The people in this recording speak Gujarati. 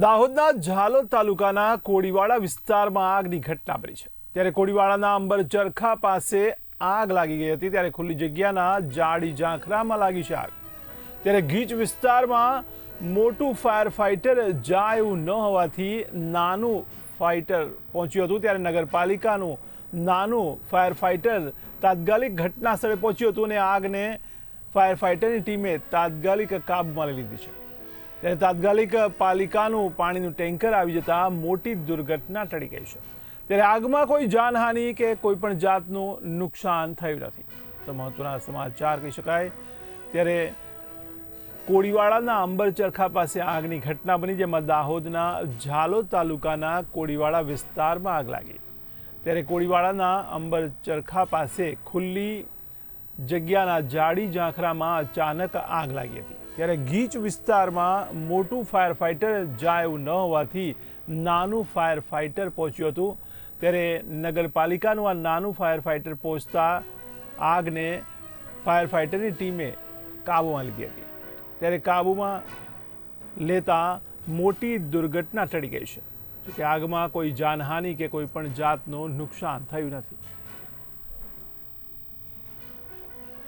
દાહોદના ઝાલોદ તાલુકાના કોડીવાડા વિસ્તારમાં આગની ઘટના બની છે. ત્યારે કોડીવાડાના અંબર ચરખા પાસે આગ લાગી ગઈ હતી, ત્યારે ખુલ્લી જગ્યાના જાડી ઝાંખરામાં લાગી છે આગ. ત્યારે ગીચ વિસ્તારમાં મોટું ફાયર ફાઇટર જાય એવું ન હોવાથી નાનું ફાઇટર પહોંચ્યું હતું, ત્યારે નગરપાલિકાનું નાનું ફાયર ફાઇટર તાત્કાલિક ઘટના સ્થળે પહોંચ્યું હતું અને આગને ફાયર ફાઇટરની ટીમે તાત્કાલિક કાબૂમાં લઈ લીધી છે. ત્યારે તાત્કાલિક પાલિકાનું પાણીનું ટેન્કર આવી જતા મોટી દુર્ઘટના ટળી ગઈ છે. ત્યારે આગમાં કોઈ જાનહાનિ કે કોઈ પણ જાતનું નુકસાન થયું નથી. તો મહત્વના સમાચાર કહી શકાય. ત્યારે કોડીવાડાના અંબર ચરખા પાસે આગની ઘટના બની, જેમાં દાહોદના ઝાલોદ તાલુકાના કોડીવાડા વિસ્તારમાં આગ લાગી. ત્યારે કોડીવાડાના અંબર ચરખા પાસે ખુલ્લી જગ્યાના જાડી ઝાંખરામાં અચાનક આગ લાગી હતી. ત્યારે ગીચ વિસ્તારમાં મોટું ફાયર ફાઇટર જાય ન હોવાથી નાનું ફાયર ફાઇટર પહોંચ્યું હતું. ત્યારે નગરપાલિકાનું આ નાનું ફાયર ફાઇટર પહોંચતા આગને ફાયર ફાઇટરની ટીમે કાબૂમાં લીધી હતી. ત્યારે કાબૂમાં લેતા મોટી દુર્ઘટના ટળી ગઈ છે. જોકે આગમાં કોઈ જાનહાનિ કે કોઈ પણ જાતનું નુકસાન થયું નથી.